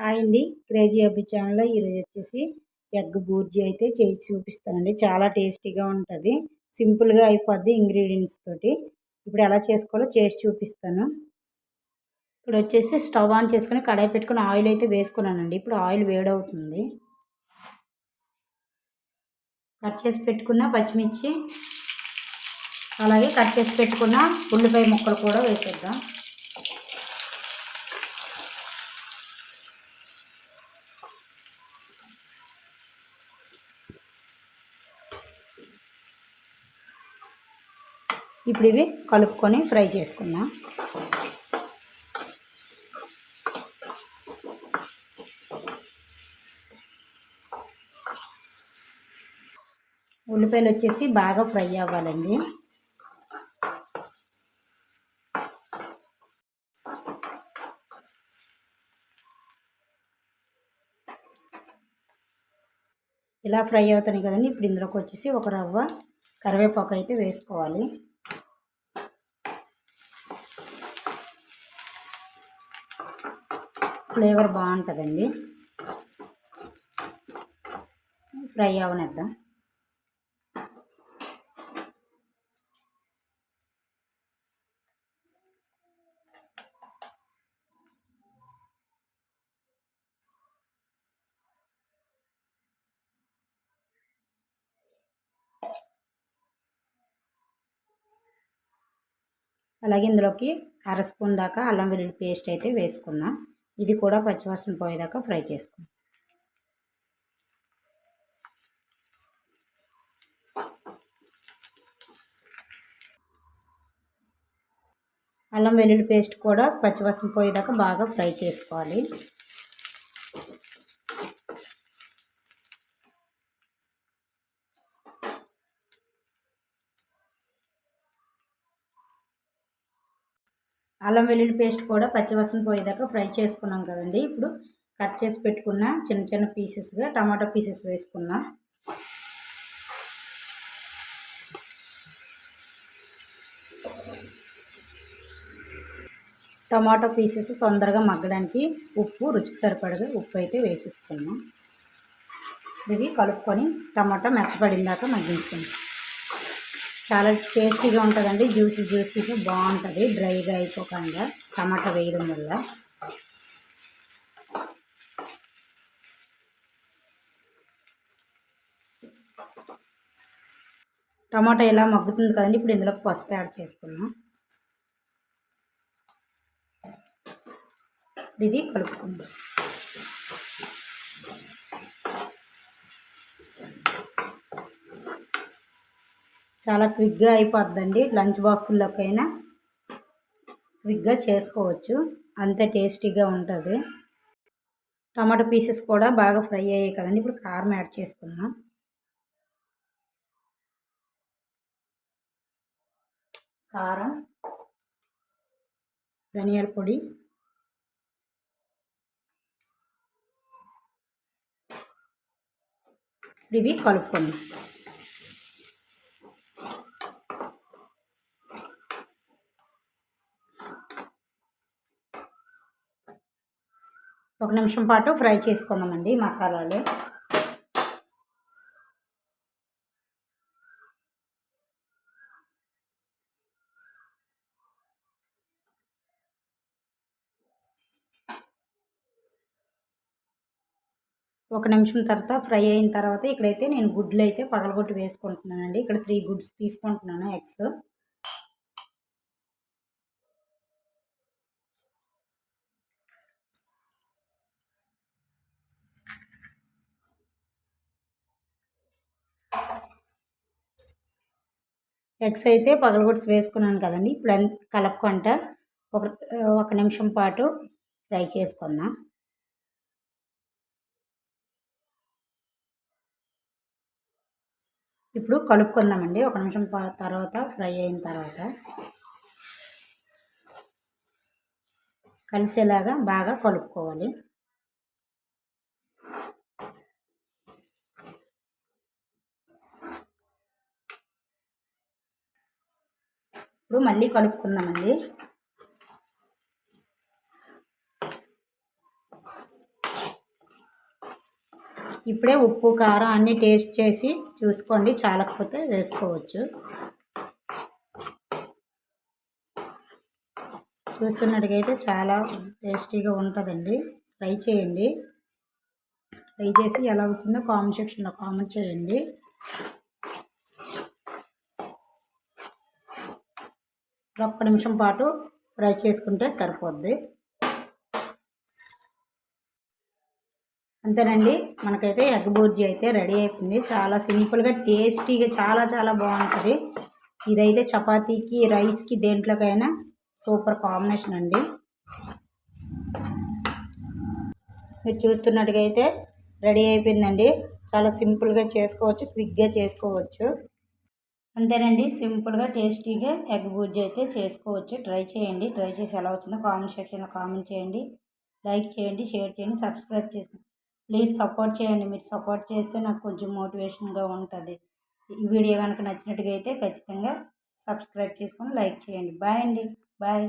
Hi అండి. Crazy అబ్బి ఛానల్లో ఈరోజు వచ్చేసి ఎగ్ బూర్జీ అయితే చేసి చూపిస్తానండి. చాలా టేస్టీగా ఉంటుంది. సింపుల్గా అయిపోద్ది ఇంగ్రీడియంట్స్ తోటి. ఇప్పుడు ఎలా చేసుకోవాలో చేసి చూపిస్తాను. ఇప్పుడు వచ్చేసి స్టవ్ ఆన్ చేసుకుని కడాయి పెట్టుకుని ఆయిల్ అయితే వేసుకున్నానండి. ఇప్పుడు ఆయిల్ వేడవుతుంది. కట్ చేసి పెట్టుకున్న పచ్చిమిర్చి అలాగే కట్ చేసి పెట్టుకున్న ఉల్లిపాయ ముక్కలు కూడా వేసేద్దాం. ఇప్పుడు ఇవి కలుపుకొని ఫ్రై చేసుకుందాం. ఉల్లిపాయలు వచ్చేసి బాగా ఫ్రై అవ్వాలండి. ఇలా ఫ్రై అవుతున్నాయి కదండి. ఇప్పుడు ఇందులోకి వచ్చేసి ఒక రవ్వ కరివేపాకు అయితే వేసుకోవాలి. ఫ్లేవర్ బాగుంటుందండి. ఫ్రై అవనిద్దాం. అలాగే ఇందులోకి అర స్పూన్ దాకా అల్లం వెల్లుల్లి పేస్ట్ అయితే వేసుకుందాం. ఇది కూడా పచ్చివాసన పోయేదాకా ఫ్రై చేసుకుందాం అల్లం వెల్లుల్లి పేస్ట్ కూడా పచ్చివాసన పోయేదాకా బాగా ఫ్రై చేసుకోవాలి. అల్లం వెల్లుల్లి పేస్ట్ కూడా పచ్చివాసన పోయేదాకా ఫ్రై చేసుకున్నాం కదండి. ఇప్పుడు కట్ చేసి పెట్టుకున్న చిన్న చిన్న పీసెస్గా టమాటో పీసెస్ వేసుకుందాం. టమాటో పీసెస్ తొందరగా మగ్గడానికి ఉప్పు రుచికి సరిపడగా ఉప్పు అయితే వేసేసుకున్నాం ఇది కలుపుకొని టమాటా మెత్తపడిందాక మగ్గించుకుందాం. చాలా టేస్టీగా ఉంటుందండి. జ్యూసీ జ్యూసీగా బాగుంటుంది. డ్రైగా అయిపోకుండా టమాటా వేయడం వల్ల. టమాటా ఎలా మగ్గుతుంది కదండి? ఇప్పుడు ఇందులో పసుపు యాడ్ చేసుకున్నాం. ఇది కలుపుకుందాం. చాలా క్విక్గా అయిపోద్దండి. లంచ్ బాక్సుల్లోకైనా క్విక్గా చేసుకోవచ్చు. అంతే టేస్టీగా ఉంటుంది. టమాటో పీసెస్ కూడా బాగా ఫ్రై అయ్యాయి కదండి. ఇప్పుడు కారం యాడ్ చేసుకుందాం. కారం ధనియాల పొడి ఇవి కలుపుకుందాం. ఒక నిమిషం పాటు ఫ్రై చేసుకుందామండి మసాలాలు. ఒక నిమిషం తర్వాత ఫ్రై అయిన తర్వాత ఇక్కడైతే నేను గుడ్లు అయితే పగలగొట్టి వేసుకుంటున్నానండి. ఇక్కడ త్రీ గుడ్స్ తీసుకుంటున్నాను ఎగ్స్. ఎగ్స్ అయితే పగలగొట్టు వేసుకున్నాను కదండి. ఇప్పుడు కలుపుకుంట ఒక ఒక నిమిషం పాటు ఫ్రై చేసుకుందాం. ఇప్పుడు కలుపుకుందామండి. ఒక నిమిషం తర్వాత ఫ్రై అయిన తర్వాత కలిసేలాగా బాగా కలుపుకోవాలి. ఇప్పుడు మళ్ళీ కలుపుకుందామండి. ఇప్పుడే ఉప్పు కారం అన్నీ టేస్ట్ చేసి చూసుకోండి చాలకపోతే వేసుకోవచ్చు. చూస్తున్నట్టుగైతే చాలా టేస్టీగా ఉంటుందండి. ట్రై చేయండి. ట్రై చేసి ఎలా వచ్చిందో కామెంట్ సెక్షన్లో కామెంట్ చేయండి. ఒక్క నిమిషం పాటు ఫ్రై చేసుకుంటే సరిపోద్ది. అంతేనండి మనకైతే ఎగ్ బూర్జీ అయితే రెడీ అయిపోయింది. చాలా సింపుల్గా టేస్టీగా చాలా చాలా బాగుంటుంది. ఇదైతే చపాతీకి రైస్కి దేంట్లోకైనా సూపర్ కాంబినేషన్ అండి. మీరు చూస్తున్నట్టుగా అయితే రెడీ అయిపోయిందండి. చాలా సింపుల్గా చేసుకోవచ్చు క్విక్గా చేసుకోవచ్చు. అంతేనండి. సింపుల్గా టేస్టీగా ఎగ్ బుజ్జి అయితే చేసుకోవచ్చు. ట్రై చేయండి. ట్రై చేసి ఎలా వచ్చిందో కామెంట్ సెక్షన్లో కామెంట్ చేయండి. లైక్ చేయండి షేర్ చేయండి సబ్స్క్రైబ్ చేసి ప్లీజ్ సపోర్ట్ చేయండి. మీరు సపోర్ట్ చేస్తే నాకు కొంచెం మోటివేషన్గా ఉంటుంది. ఈ వీడియో కనుక నచ్చినట్టుగా అయితే ఖచ్చితంగా సబ్స్క్రైబ్ చేసుకొని లైక్ చేయండి. బాయ్ అండి. బాయ్.